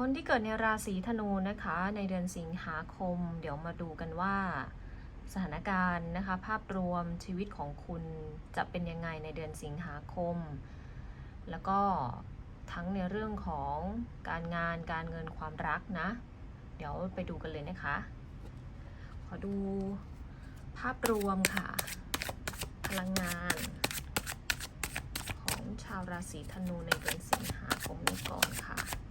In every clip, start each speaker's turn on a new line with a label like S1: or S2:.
S1: คนที่เกิดในราศีธนูนะคะ ในเดือนสิงหาคม เดี๋ยวมาดูกันว่า สถานการณ์นะคะ ภาพรวมชีวิตของคุณจะเป็นยังไงในเดือนสิงหาคม แล้วก็ทั้งในเรื่องของการงานการเงินความรักนะ เดี๋ยวไปดูกันเลยนะคะ ขอดูภาพรวมค่ะ พลังงาน ของชาวราศีธนูในเดือนสิงหาคมนี้ก่อนค่ะ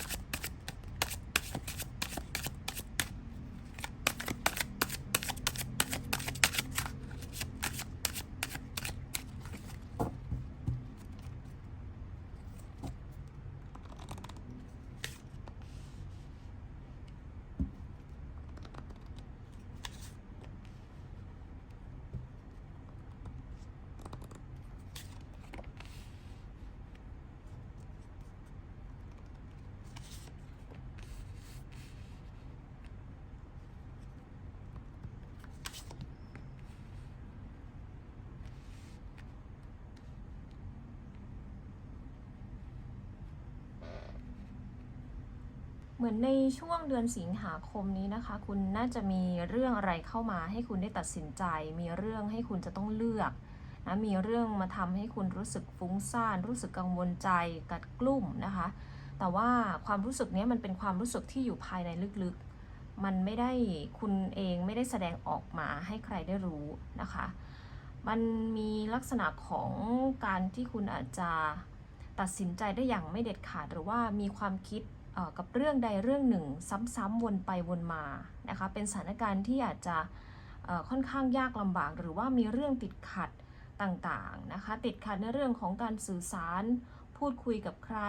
S1: เหมือนในช่วงเดือนสิงหาคมนี้นะคะ คุณน่าจะมีเรื่องอะไรเข้ามาให้คุณได้ตัดสินใจ มีเรื่องให้คุณจะต้องเลือกนะมีเรื่องมาทำให้คุณรู้สึกฟุ้งซ่าน รู้สึกกังวลใจกัดกลุ่มนะคะ แต่ว่าความรู้สึกนี้มันเป็นความรู้สึกที่อยู่ภายในลึกๆ มันไม่ได้คุณเองไม่ได้แสดงออกมาให้ใครได้รู้นะคะ มันมีลักษณะของการที่คุณอาจจะตัดสินใจได้อย่างไม่เด็ดขาด หรือว่ามีความคิด กับเรื่องใดเรื่องหนึ่ง ซ้ำๆวนไปวนมานะคะเป็นสถานการณ์ที่อาจจะค่อนข้างยากลำบาก หรือว่ามีเรื่องติดขัดต่างๆนะคะติดขัดในเรื่องของการสื่อสาร พูดคุยกับใคร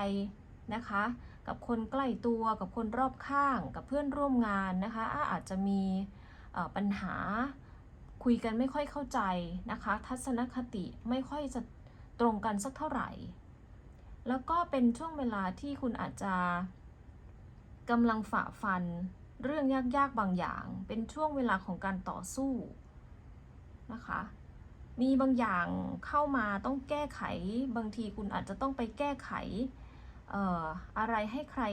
S1: นะคะกับคนใกล้ตัวกับคนรอบข้าง กับเพื่อนร่วมงานนะคะอาจจะมีปัญหาคุยกันไม่ค่อยเข้าใจนะคะทัศนคติไม่ค่อยจะตรงกันสักเท่าไหร่ แล้วก็เป็นช่วงเวลาที่คุณอาจจะ กำลังฝ่าฟันเรื่องยากๆบางอย่าง เป็นช่วงเวลาของการต่อสู้นะคะ มีบางอย่างเข้ามาต้องแก้ไข บางทีคุณอาจจะต้องไปแก้ไขอออะไรให้ใคร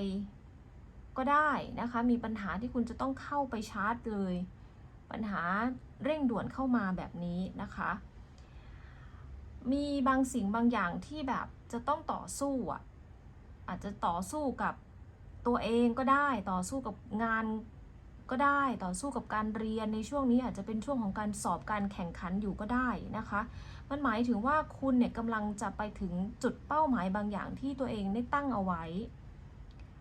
S1: ก็ได้นะคะ มีปัญหาที่คุณจะต้องเข้าไปชาร์จเลย ปัญหาเร่งด่วนเข้ามาแบบนี้นะคะ มีบางสิ่งบางอย่างที่แบบจะต้องต่อสู้อะ อาจจะต่อสู้กับ ตัวเองก็ได้ต่อสู้กับงานก็ได้ต่อสู้กับการเรียนในช่วงนี้อาจจะเป็นช่วงของการสอบการแข่งขันอยู่ก็ได้นะคะ มันหมายถึงว่าคุณเนี่ยกำลังจะไปถึงจุดเป้าหมายบางอย่างที่ตัวเองได้ตั้งเอาไว้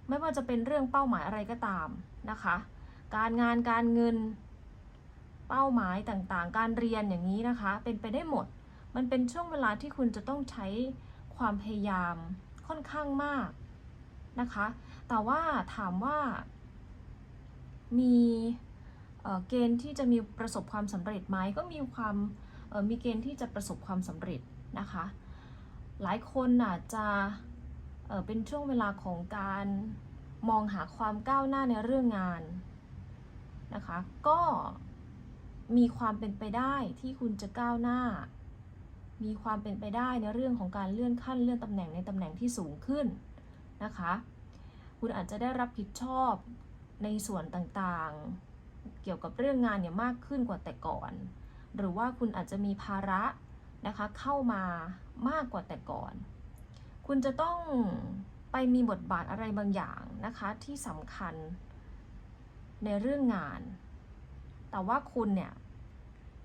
S1: ไม่ว่าจะเป็นเรื่องเป้าหมายอะไรก็ตามนะคะ การงานการเงิน เป้าหมายต่างๆ การเรียนอย่างนี้นะคะ เป็นไปได้หมด มันเป็นช่วงเวลาที่คุณจะต้องใช้ความพยายามค่อนข้างมากนะคะ แต่ว่าถามว่ามีเกณฑ์ที่จะมีประสบความสำเร็จไหมก็มีความมีเกณฑ์ที่จะประสบความสำเร็จนะคะ หลายคนอาจจะเป็นช่วงเวลาของการมองหาความก้าวหน้าในเรื่องงานนะคะ ก็มีความเป็นไปได้ที่คุณจะก้าวหน้า มีความเป็นไปได้ในเรื่องของการเลื่อนขั้นเลื่อนตำแหน่งในตำแหน่งที่สูงขึ้นนะคะ คุณอาจจะได้รับผิดชอบในส่วนต่างๆ เกี่ยวกับเรื่องงานเนี่ยมากขึ้นกว่าแต่ก่อน หรือว่าคุณอาจจะมีภาระนะคะเข้ามามากกว่าแต่ก่อน คุณจะต้องไปมีบทบาทอะไรบางอย่างนะคะที่สำคัญในเรื่องงาน แต่ว่าคุณเนี่ย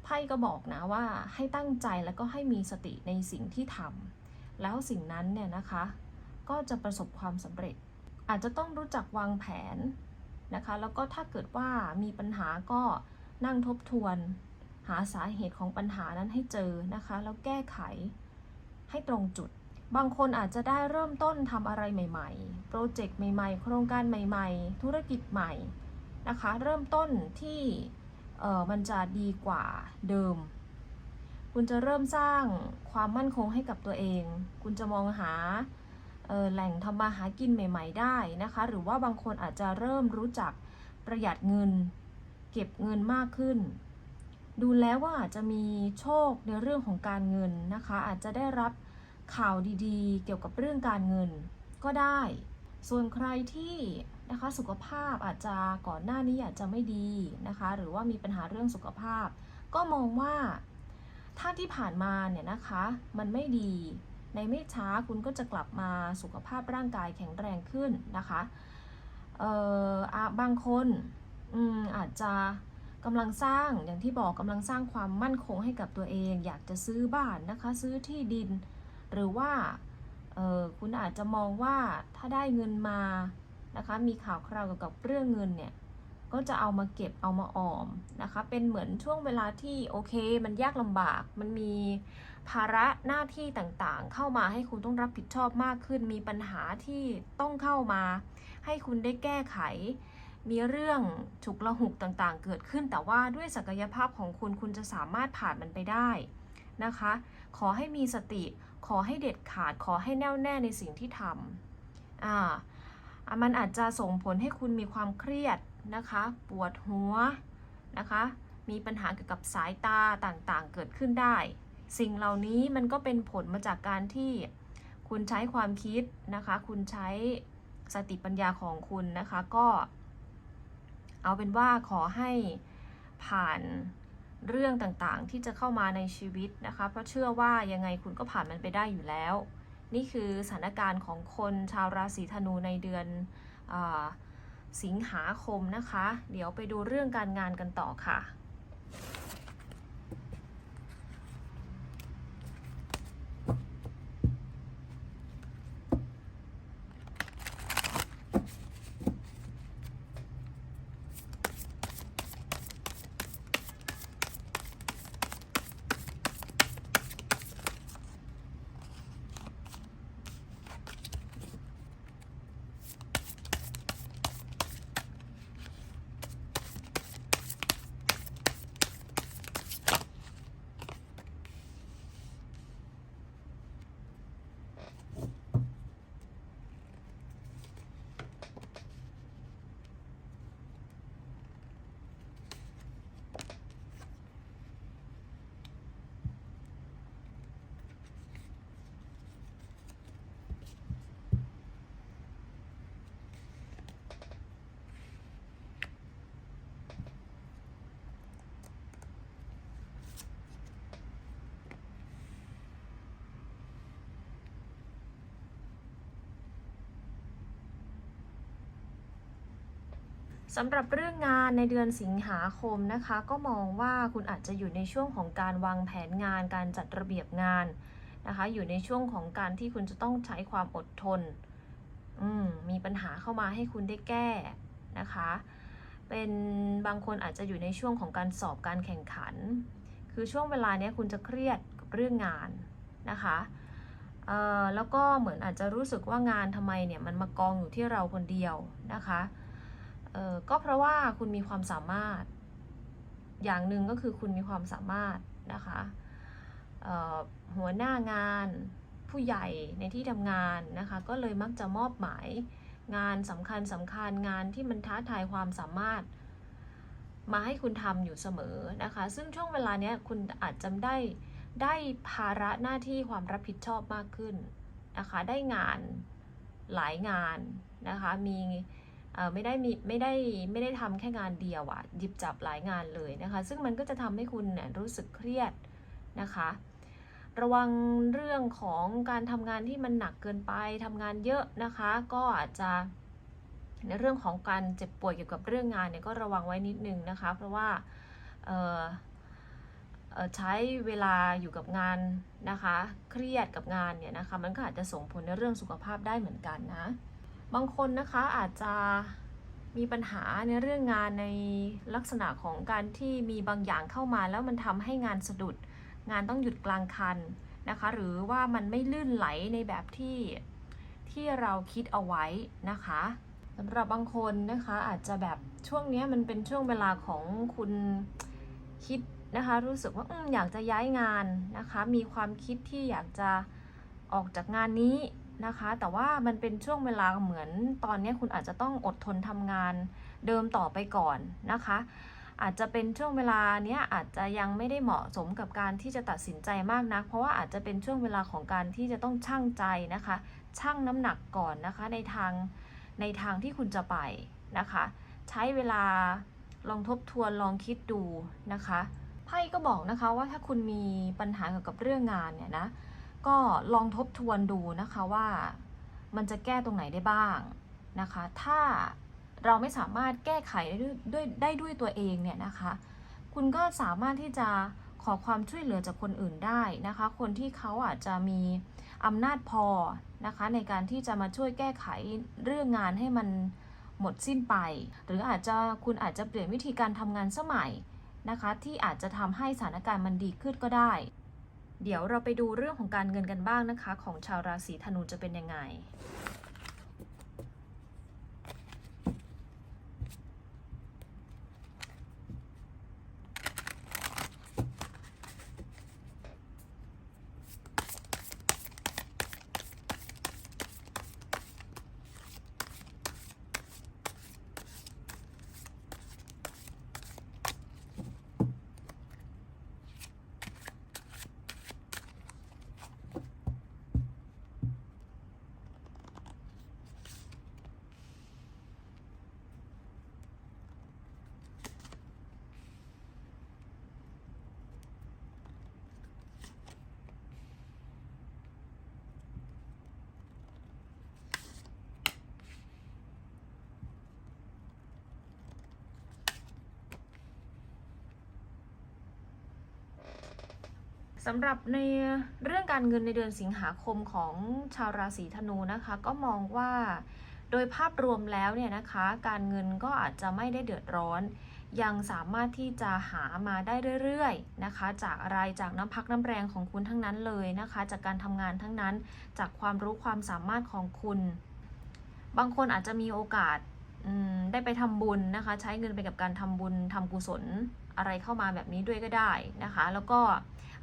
S1: ไพ่ก็บอกนะว่าให้ตั้งใจแล้วก็ให้มีสติในสิ่งที่ทำแล้วสิ่งนั้นเนี่ยนะคะ ก็จะประสบความสำเร็จ อาจจะต้องรู้จักวางแผนนะคะ แล้วก็ถ้าเกิดว่ามีปัญหาก็นั่งทบทวน หาสาเหตุของปัญหานั้นให้เจอนะคะ แล้วแก้ไขให้ตรงจุด บางคนอาจจะได้เริ่มต้นทำอะไรใหม่ๆ โปรเจกต์ใหม่ๆ โครงการใหม่ๆ ธุรกิจใหม่นะคะ เริ่มต้นที่เออมันจะดีกว่าเดิม คุณจะเริ่มสร้างความมั่นคงให้กับตัวเอง คุณจะมองหา แหล่งทำมาหากินใหม่ ๆ ได้นะคะ หรือว่าบางคนอาจจะเริ่มรู้จักประหยัดเงิน เก็บเงินมากขึ้น ดูแล้วว่าอาจจะมีโชคในเรื่องของการเงินนะคะ อาจจะได้รับข่าวดีๆ เกี่ยวกับเรื่องการเงินก็ได้ ส่วนใครที่นะคะสุขภาพอาจจะก่อนหน้านี้อาจจะไม่ดีนะคะ หรือว่ามีปัญหาเรื่องสุขภาพ ก็มองว่าถ้าที่ผ่านมาเนี่ยนะคะมันไม่ดี ในไม่ช้าคุณก็จะกลับมาสุขภาพร่างกายแข็งแรงขึ้นนะคะเอ่อบางคนอืมอาจจะกำลังสร้างอย่างที่บอกกำลังสร้างความมั่นคงให้กับตัวเอง อยากจะซื้อบ้านนะคะซื้อที่ดิน หรือว่าเออคุณอาจจะมองว่าถ้าได้เงินมานะคะมีข่าวคราวเกี่ยวกับเรื่องเงินเนี่ยก็จะเอามาเก็บเอามาออมนะคะเป็นเหมือนช่วงเวลาที่โอเค มันยากลำบากมันมี ภาระหน้าที่ต่างๆ เข้ามาให้คุณต้องรับผิดชอบมากขึ้น มีปัญหาที่ต้องเข้ามา ให้คุณได้แก้ไข มีเรื่องฉุกละหุกต่างๆ เกิดขึ้น แต่ว่าด้วยศักยภาพของคุณคุณจะสามารถผ่านมันไปได้นะคะ ขอให้มีสติ ขอให้เด็ดขาด ขอให้แน่วแน่ในสิ่งที่ทำอ่ามันอาจจะส่งผลให้คุณมีความเครียดนะคะ ปวดหัวนะคะ มีปัญหาเกี่ยวกับสายตาต่างๆ เกิดขึ้นได้ สิ่งเหล่านี้มันก็เป็นผลมาจากการที่คุณใช้ความคิดนะคะ คุณใช้สติปัญญาของคุณนะคะก็ เอาเป็นว่าขอให้ผ่านเรื่องต่างๆ ที่จะเข้ามาในชีวิตนะคะ เพราะเชื่อว่ายังไงคุณก็ผ่านมันไปได้อยู่แล้ว นี่คือสถานการณ์ของคนชาวราศีธนูในเดือนอสิงหาคมนะคะ เดี๋ยวไปดูเรื่องการงานกันต่อค่ะ สำหรับเรื่องงานในเดือนสิงหาคมนะคะ ก็มองว่าคุณอาจจะอยู่ในช่วงของการวางแผนงาน การจัดระเบียบงานนะคะ อยู่ในช่วงของการที่คุณจะต้องใช้ความอดทนมมีปัญหาเข้ามาให้คุณได้แก้นะคะ เป็นบางคนอาจจะอยู่ในช่วงของการสอบการแข่งขัน คือช่วงเวลาเนี้ยคุณจะเครียดกับเรื่องงานนะคะแล้วก็เหมือนอาจจะรู้สึกว่างานทำไมเนี่ยมันมากองอยู่ที่เราคนเดียวนะคะ ก็เพราะว่าคุณมีความสามารถ อย่างหนึ่งก็คือคุณมีความสามารถนะคะหัวหน้างานผู้ใหญ่ในที่ทำงานนะคะ ก็เลยมักจะมอบหมายงานสำคัญสำคัญงานที่มันท้าทายความสามารถ มาให้คุณทำอยู่เสมอนะคะ ซึ่งช่วงเวลานี้คุณอาจจะได้ได้ภาระหน้าที่ความรับผิดชอบมากขึ้นนะคะ ได้งานหลายงานนะคะ มี ไม่ได้มีไม่ได้ไม่ได้ทำแค่งานเดียวอะหยิบจับหลายงานเลยนะคะ ซึ่งมันก็จะทำให้คุณเนี่ยรู้สึกเครียดนะคะ ระวังเรื่องของการทำงานที่มันหนักเกินไปทำงานเยอะนะคะ ก็อาจจะในเรื่องของการเจ็บป่วยเกี่ยวกับเรื่องงานเนี่ยก็ระวังไว้นิดนึงนะคะ เพราะว่าใช้เวลาอยู่กับงานนะคะ เครียดกับงานเนี่ยนะคะ มันก็อาจจะส่งผลในเรื่องสุขภาพได้เหมือนกันนะ บางคนนะคะอาจจะมีปัญหาในเรื่องงานในลักษณะของการที่มีบางอย่างเข้ามาแล้วมันทำให้งานสะดุด งานต้องหยุดกลางคันนะคะ หรือว่ามันไม่ลื่นไหลในแบบที่ที่เราคิดเอาไว้นะคะสำหรับบางคนนะคะอาจจะแบบช่วงนี้มันเป็นช่วงเวลาของคุณคิดนะคะ รู้สึกว่าออยากจะย้ายงานนะคะ มีความคิดที่อยากจะออกจากงานนี้ นะคะ แต่ว่ามันเป็นช่วงเวลาเหมือนตอนนี้คุณอาจจะต้องอดทนทำงานเดิมต่อไปก่อนนะคะ อาจจะเป็นช่วงเวลาเนี้ยอาจจะยังไม่ได้เหมาะสมกับการที่จะตัดสินใจมากนัก เพราะว่าอาจจะเป็นช่วงเวลาของการที่จะต้องชั่งใจนะคะ ชั่งน้ำหนักก่อนนะคะในทางในทางที่คุณจะไปนะคะ ใช้เวลาลองทบทวนลองคิดดูนะคะไพ่ก็บอกนะคะว่าถ้าคุณมีปัญหาเกี่ยวกับเรื่องงานเนี่ยนะ ก็ลองทบทวนดูนะคะว่ามันจะแก้ตรงไหนได้บ้างนะคะ ถ้าเราไม่สามารถแก้ไขได้ด้วยดวยได้ด้วยตัวเองเนี่ยนะคะ คุณก็สามารถที่จะขอความช่วยเหลือจากคนอื่นได้นะคะ คนที่เขาอาจจะมีอำนาจพอนะคะ ในการที่จะมาช่วยแก้ไขเรื่องงานให้มันหมดสิ้นไป หรืออาจจะคุณอาจจะเปลี่ยนวิธีการทำงานสมัยนะคะ ที่อาจจะทำให้สถานการณ์มันดีขึ้นก็ได้ เดี๋ยวเราไปดูเรื่องของการเงินกันบ้างนะคะ ของชาวราศีธนูจะเป็นยังไง สำหรับในเรื่องการเงินในเดือนสิงหาคมของชาวราศีธนูนะคะ ก็มองว่าโดยภาพรวมแล้วเนี่ยนะคะ การเงินก็อาจจะไม่ได้เดือดร้อน ยังสามารถที่จะหามาได้เรื่อยๆนะคะ จากอะไรจากน้ำพักน้ำแรงของคุณทั้งนั้นเลยนะคะ จากการทำงานทั้งนั้น จากความรู้ความสามารถของคุณ บางคนอาจจะมีโอกาสได้ไปทำบุญนะคะ ใช้เงินไปกับการทำบุญทำกุศล อะไรเข้ามาแบบนี้ด้วยก็ได้นะคะ แล้วก็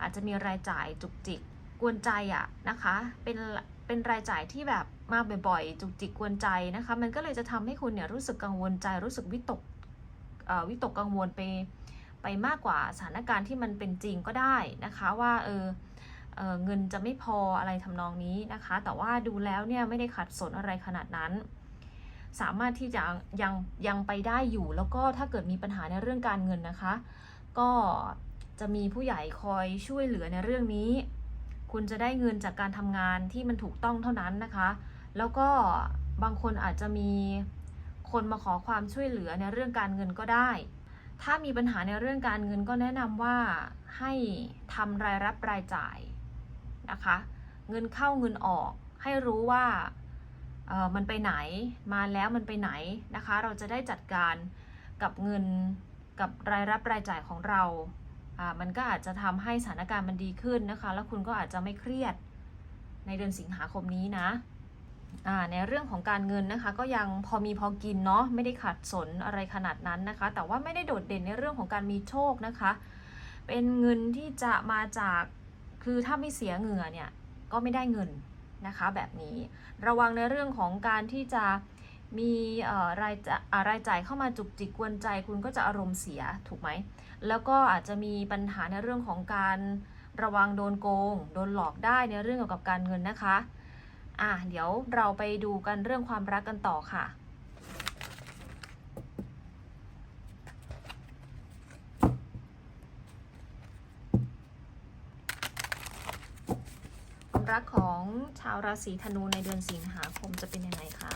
S1: อาจจะมีรายจ่ายจุกจิกกวนใจอะนะคะ เป็นเป็นรายจ่ายที่แบบมาบ่อยๆ จุกจิกกวนใจนะคะ มันก็เลยจะทำให้คุณเนี่ยรู้สึกกังวลใจ รู้สึกวิตกวิตกกังวลไปไปมากกว่าสถานการณ์ที่มันเป็นจริงก็ได้นะคะว่าเออเออเงินจะไม่พออะไรทำนองนี้นะคะ แต่ว่าดูแล้วเนี่ยไม่ได้ขัดสนอะไรขนาดนั้น สามารถที่จะยังยังไปได้อยู่ แล้วก็ถ้าเกิดมีปัญหาในเรื่องการเงินนะคะ ก็จะมีผู้ใหญ่คอยช่วยเหลือในเรื่องนี้ คุณจะได้เงินจากการทำงานที่มันถูกต้องเท่านั้นนะคะ แล้วก็บางคนอาจจะมีคนมาขอความช่วยเหลือในเรื่องการเงินก็ได้ ถ้ามีปัญหาในเรื่องการเงินก็แนะนำว่าให้ทำรายรับรายจ่ายนะคะ เงินเข้าเงินออกให้รู้ว่า มันไปไหนมาแล้วมันไปไหนนะคะ เราจะได้จัดการกับเงินกับรายรับรายจ่ายของเราอ่ามันก็อาจจะทำให้สถานการณ์มันดีขึ้นนะคะ แล้วคุณก็อาจจะไม่เครียดในเดือนสิงหาคมนี้นะอ่าในเรื่องของการเงินนะคะ ก็ยังพอมีพอกินเนาะไม่ได้ขัดสนอะไรขนาดนั้นนะคะ แต่ว่าไม่ได้โดดเด่นในเรื่องของการมีโชคนะคะ เป็นเงินที่จะมาจากคือถ้าไม่เสียเหงื่อเนี่ยก็ไม่ได้เงิน นะคะแบบนี้ระวังในเรื่องของการที่จะมีรายจ่ายรายจ่ายเข้ามาจุกจิกกวนใจคุณก็จะอารมณ์เสียถูกไหม แล้วก็อาจจะมีปัญหาในเรื่องของการระวังโดนโกง โดนหลอกได้ในเรื่องเกี่ยวกับการเงินนะคะ อะเดี๋ยวเราไปดูกันเรื่องความรักกันต่อค่ะ ความ รักของชาวราศีธนูในเดือนสิงหาคมจะเป็นยังไงคะ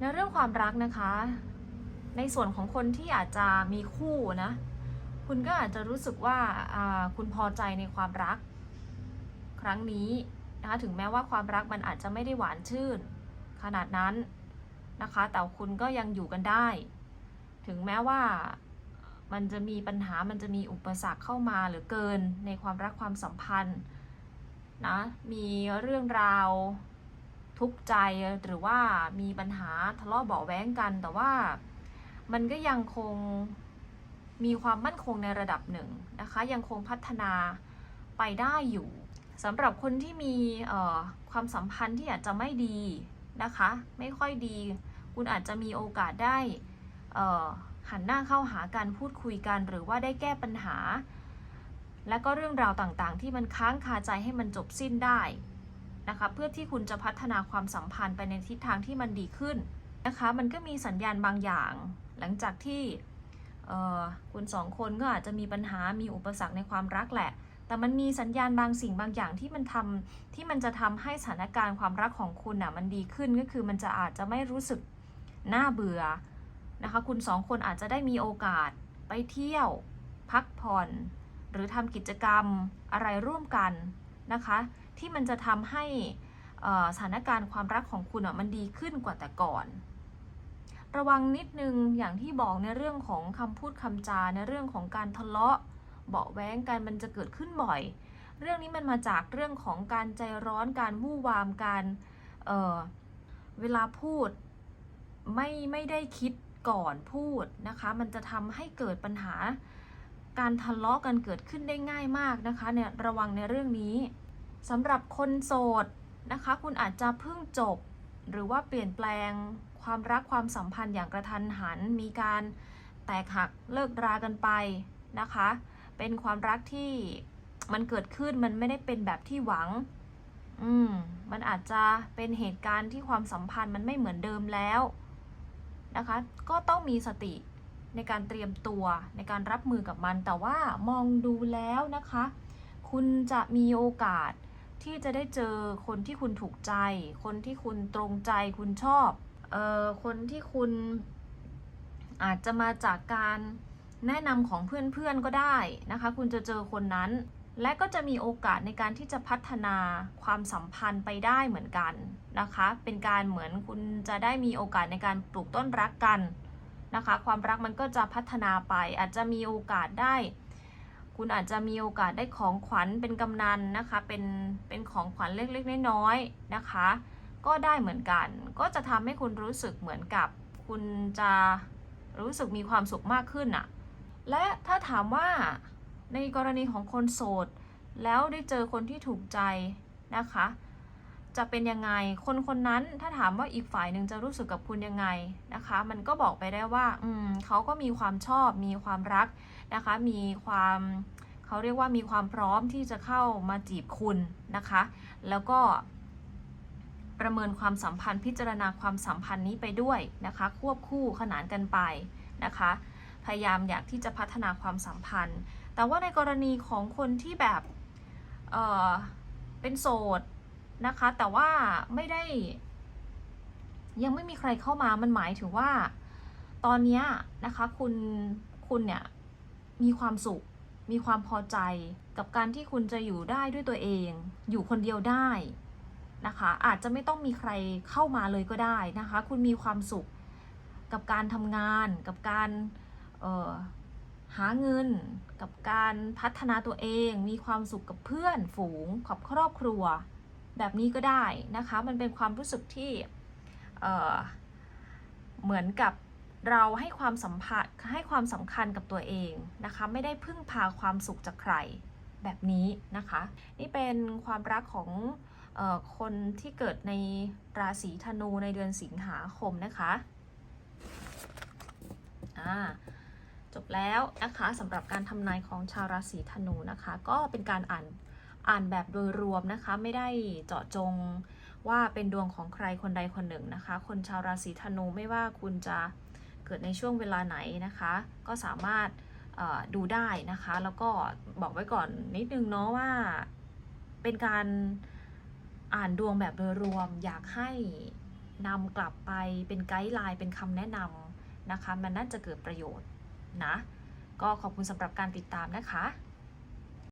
S1: ในเรื่องความรักนะคะ ในส่วนของคนที่อาจจะมีคู่นะ คุณก็อาจจะรู้สึกว่าคุณพอใจในความรัก ครั้งนี้นะคะถึงแม้ว่าความรักมันอาจจะไม่ได้หวานชื่น ขนาดนั้นนะคะ แต่คุณก็ยังอยู่กันได้ ถึงแม้ว่ามันจะมีปัญหามันจะมีอุปสรรคเข้ามาหรือเกินในความรักความสัมพันธ์นะมีเรื่องราว ทุกข์ใจหรือว่ามีปัญหาทะเลาะเบาะแว้งกัน แต่ว่ามันก็ยังคงมีความมั่นคงในระดับหนึ่งนะคะ ยังคงพัฒนาไปได้อยู่สำหรับคนที่มีความสัมพันธ์ที่อาจจะไม่ดีนะคะ ไม่ค่อยดี คุณอาจจะมีโอกาสได้หันหน้าเข้าหาการพูดคุยกัน หรือว่าได้แก้ปัญหา และก็เรื่องราวต่างๆ ที่มันค้างคาใจให้มันจบสิ้นได้ นะคะ เพื่อที่คุณจะพัฒนาความสัมพันธ์ไปในทิศทางที่มันดีขึ้นนะคะ มันก็มีสัญญาณบางอย่าง หลังจากที่คุณสองคนก็อาจจะมีปัญหา มีอุปสรรคในความรักแหละ แต่มันมีสัญญาณบางสิ่งบางอย่างที่มันทำที่มันจะทำให้สถานการณ์ความรักของคุณน่ะมันดีขึ้นก็คือมันจะอาจจะไม่รู้สึกน่าเบื่อนะคะ คุณสองคนอาจจะได้มีโอกาสไปเที่ยว พักผ่อน หรือทำกิจกรรมอะไรร่วมกัน นะคะ ที่มันจะทำให้สถานการณ์ความรักของคุณมันดีขึ้นกว่าแต่ก่อน ระวังนิดนึงอย่างที่บอกในเรื่องของคำพูดคำจาในเรื่องของการทะเลาะเบาแว้งกันมันจะเกิดขึ้นบ่อย เรื่องนี้มันมาจากเรื่องของการใจร้อนการวู่วามการเเวลาพูดไม่ไม่ได้คิดก่อนพูดนะคะ มันจะทำให้เกิดปัญหาการทะเลาะกันเกิดขึ้นได้ง่ายมากนะคะเนี่ยระวังในเรื่องนี้ สำหรับคนโสดนะคะ คุณอาจจะเพิ่งจบ หรือว่าเปลี่ยนแปลงความรักความสัมพันธ์อย่างกระทันหัน มีการแตกหักเลิกรากันไปนะคะ เป็นความรักที่มันเกิดขึ้นมันไม่ได้เป็นแบบที่หวัง อืม มันอาจจะเป็นเหตุการณ์ที่ความสัมพันธ์มันไม่เหมือนเดิมแล้วนะคะ ก็ต้องมีสติในการเตรียมตัวในการรับมือกับมัน แต่ว่ามองดูแล้วนะคะ คุณจะมีโอกาส ที่จะได้เจอคนที่คุณถูกใจ คนที่คุณตรงใจคุณชอบเอ่อคนที่คุณอาจจะมาจากการแนะนำของเพื่อนๆก็ได้นะคะ คุณจะเจอคนนั้น และก็จะมีโอกาสในการที่จะพัฒนาความสัมพันธ์ไปได้เหมือนกันนะคะ เป็นการเหมือนคุณจะได้มีโอกาสในการปลูกต้นรักกันนะคะ ความรักมันก็จะพัฒนาไปอาจจะมีโอกาสได้ คุณอาจจะมีโอกาสได้ของขวัญเป็นกำนันนะคะ เป็นเป็นของขวัญเล็กๆน้อยๆนะคะ ก็ได้เหมือนกัน ก็จะทำให้คุณรู้สึกเหมือนกับ คุณจะรู้สึกมีความสุขมากขึ้นอะและถ้าถามว่าในกรณีของคนโสด แล้วได้เจอคนที่ถูกใจนะคะ จะเป็นยังไง คนคนนั้นถ้าถามว่าอีกฝ่ายหนึ่งจะรู้สึกกับคุณยังไงนะคะ มันก็บอกไปได้ว่า อืมเขาก็มีความชอบ มีความรักนะคะ มีความเขาเรียกว่ามีความพร้อมที่จะเข้ามาจีบคุณนะคะ แล้วก็ประเมินความสัมพันธ์พิจารณาความสัมพันธ์นี้ไปด้วยนะคะ ควบคู่ขนานกันไปนะคะ พยายามอยากที่จะพัฒนาความสัมพันธ์ แต่ว่าในกรณีของคนที่แบบเออเป็นโสด นะคะ แต่ว่าไม่ได้ ยังไม่มีใครเข้ามามันหมายถึงว่า ตอนนี้นะคะคุณคุณเนี่ยมีความสุข มีความพอใจกับการที่คุณจะอยู่ได้ด้วยตัวเอง อยู่คนเดียวได้นะคะ อาจจะไม่ต้องมีใครเข้ามาเลยก็ได้นะคะ คุณมีความสุขกับการทำงาน กับการออหาเงิน กับการพัฒนาตัวเอง มีความสุขกับเพื่อนฝูงกับครอบครัว แบบนี้ก็ได้นะคะ มันเป็นความรู้สึกที่เเหมือนกับเราให้ความสัมผัสให้ความสำคัญกับตัวเองนะคะ ไม่ได้พึ่งพาความสุขจากใครแบบนี้นะคะ นี่เป็นความรักของออคนที่เกิดในราศีธนูในเดือนสิงหาคมนะคะอ่าจบแล้วนะคะสำหรับการทำนายของชาวราศีธนูนะคะ ก็เป็นการอ่าน อ่านแบบโดยรวมนะคะ ไม่ได้เจาะจงว่าเป็นดวงของใครคนใดคนหนึ่งนะคะ คนชาวราศีธนูไม่ว่าคุณจะเกิดในช่วงเวลาไหนนะคะ ก็สามารถดูได้นะคะ แล้วก็บอกไว้ก่อนนิดนึงเนาะว่า เป็นการอ่านดวงแบบโดยรวมอยากให้นำกลับไปเป็นไกด์ไลน์เป็นคำแนะนำนะคะ มันน่าจะเกิดประโยชน์นะ ก็ขอบคุณสำหรับการติดตามนะคะ